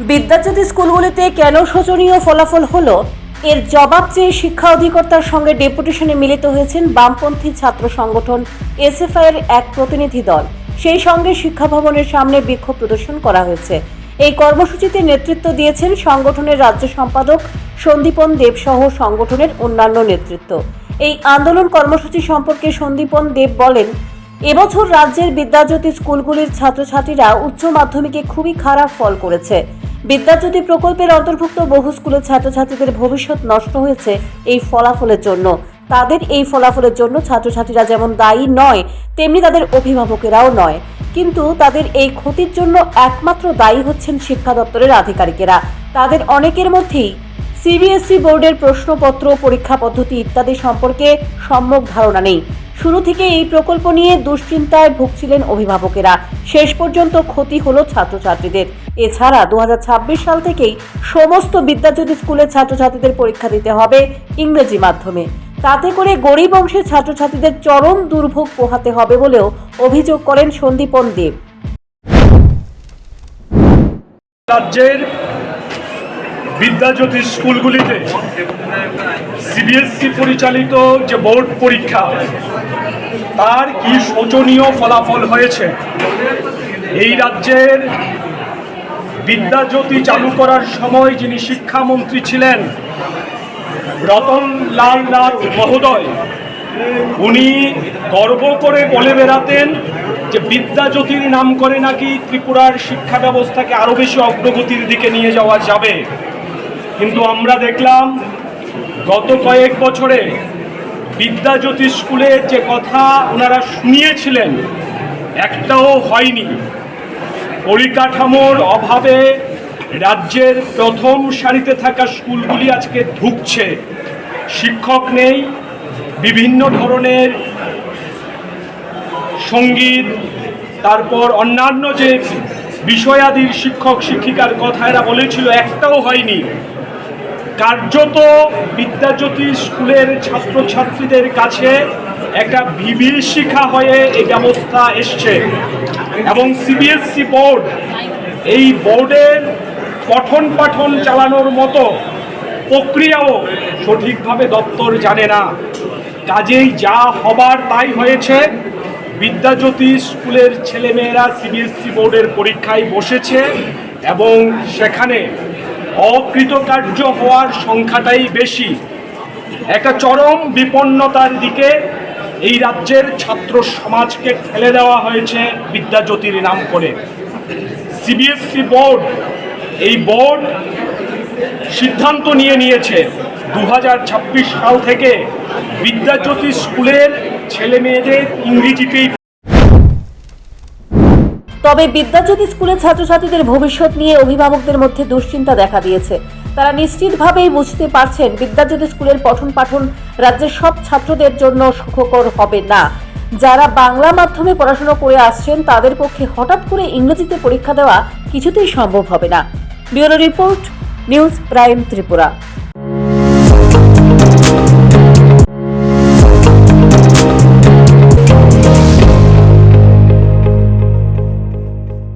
বিদ্যাজ্যোতি স্কুলগুলিতে কেন শোচনীয় ফলাফল হল? এর জবাব চেয়ে শিক্ষা অধিকর্তার সঙ্গে ডেপুটেশনে মিলিত হয়েছেন বামপন্থী ছাত্র সংগঠন এসএফআই এর এক প্রতিনিধি দল। সেই সঙ্গে শিক্ষা ভবনের সামনে বিক্ষোভ প্রদর্শন করা হয়েছে। এই কর্মসূচিতে নেতৃত্ব দিয়েছেন সংগঠনের রাজ্য সম্পাদক সন্দীপন দেব সহ সংগঠনের অন্যান্য নেতৃত্ব। এই আন্দোলন কর্মসূচি সম্পর্কে সন্দীপন দেব বলেন, এবছর রাজ্যের বিদ্যাজ্যোতি স্কুলগুলির ছাত্রছাত্রীরা উচ্চ মাধ্যমিকে খুবই খারাপ ফল করেছে। বিদ্যাজ্যোতি প্রকল্পের অন্তর্ভুক্ত বহু স্কুলের ছাত্রছাত্রীদের ভবিষ্যৎ নষ্ট হয়েছে এই ফলাফলের জন্য। তাদের এই ফলাফলের জন্য ছাত্রছাত্রীরা যেমন দায়ী নয়, তেমনি তাদের অভিভাবকেরাও নয়। কিন্তু তাদের এই ক্ষতির জন্য একমাত্র দায়ী হচ্ছেন শিক্ষা দপ্তরের আধিকারিকেরা। তাদের অনেকের মধ্যেই সিবিএসই বোর্ডের প্রশ্নপত্র, পরীক্ষা পদ্ধতি ইত্যাদি সম্পর্কে সম্যক ধারণা নেই। শুরু থেকে এই প্রকল্প নিয়ে দুশ্চিন্তায় ভুগছিলেন অভিভাবকেরা। শেষ পর্যন্ত ক্ষতি হলো ছাত্রছাত্রীদের। এছাড়া দুহাজার ছাব্বিশ সাল থেকেই সমস্ত বিদ্যাজ্যোতি স্কুলের ছাত্রছাত্রীদের পরীক্ষা দিতে হবে ইংরেজি মাধ্যমে। তাতে করে গরিব অংশের ছাত্রছাত্রীদের চরম দুর্ভোগ পোহাতে হবে বলেও অভিযোগ করেন সন্দীপন দেব। রাজ্যের বিদ্যাজ্যোতি স্কুলগুলিতে সিবিএসসি পরিচালিত যে বোর্ড পরীক্ষা, তার কি শোচনীয় ফলাফল হয়েছে? এই রাজ্যের বিদ্যাজ্যোতি চালু করার সময় যিনি শিক্ষামন্ত্রী ছিলেন, রতন লাল নাথ মহোদয়, উনি গর্ব করে বলে বেড়াতেন যে বিদ্যাজ্যোতির নাম করে নাকি ত্রিপুরার শিক্ষা ব্যবস্থাকে আরও বেশি অগ্রগতির দিকে নিয়ে যাওয়া যাবে। কিন্তু আমরা দেখলাম গত কয়েক বছরে বিদ্যাজ্যোতি স্কুলে যে কথা ওনারা শুনিয়েছিলেন, একটাও হয়নি। পরিকাঠামোর অভাবে রাজ্যের প্রথম সারিতে থাকা স্কুলগুলি আজকে ধুঁকছে শিক্ষক নেই, বিভিন্ন ধরনের সংগীত, তারপর অন্যান্য যে বিষয়াদির শিক্ষক, শিক্ষিকার কথা এরা বলেছিল, একটাও হয়নি। কার্যত বিদ্যাজ্যোতি স্কুলের ছাত্রছাত্রীদের কাছে একটা বিভীষিকা হয়ে এই ব্যবস্থা এসছে। এবং সিবিএসসি বোর্ড এই বোর্ডের পঠন পাঠন চালানোর মতো প্রক্রিয়াও সঠিকভাবে দপ্তর জানে না। কাজেই যা হবার তাই হয়েছে। বিদ্যাজ্যোতি স্কুলের ছেলেমেয়েরা সিবিএসসি বোর্ডের পরীক্ষায় বসেছে এবং সেখানে অকৃতকার্য হওয়ার সংখ্যাটাই বেশি। একটা চরম বিপন্নতার দিকে এই রাজ্যের ছাত্র সমাজকে ঠেলে দেওয়া হয়েছে বিদ্যাজ্যোতির নাম করে। সিবিএসসি বোর্ড এই বোর্ড সিদ্ধান্ত নিয়ে নিয়েছে। দু হাজার ছাব্বিশ সাল থেকে বিদ্যাজ্যোতি স্কুলের ছেলে মেয়েদের ইংরেজিতেই তবে বিদ্যাজ্যোতি স্কুলের ছাত্রছাত্রীদের ভবিষ্যৎ নিয়ে অভিভাবকদের মধ্যে দুশ্চিন্তা দেখা দিয়েছে। তারা নিশ্চিতভাবেই বুঝতে পারছেন বিদ্যাজ্যোতি স্কুলের পঠন পাঠন রাজ্যের সব ছাত্রদের জন্য সুখকর হবে না। যারা বাংলা মাধ্যমে পড়াশোনা করে আসছেন, তাদের পক্ষে হঠাৎ করে ইংরেজিতে পরীক্ষা দেওয়া কিছুতেই সম্ভব হবে না। Bureau report, news prime Tripura.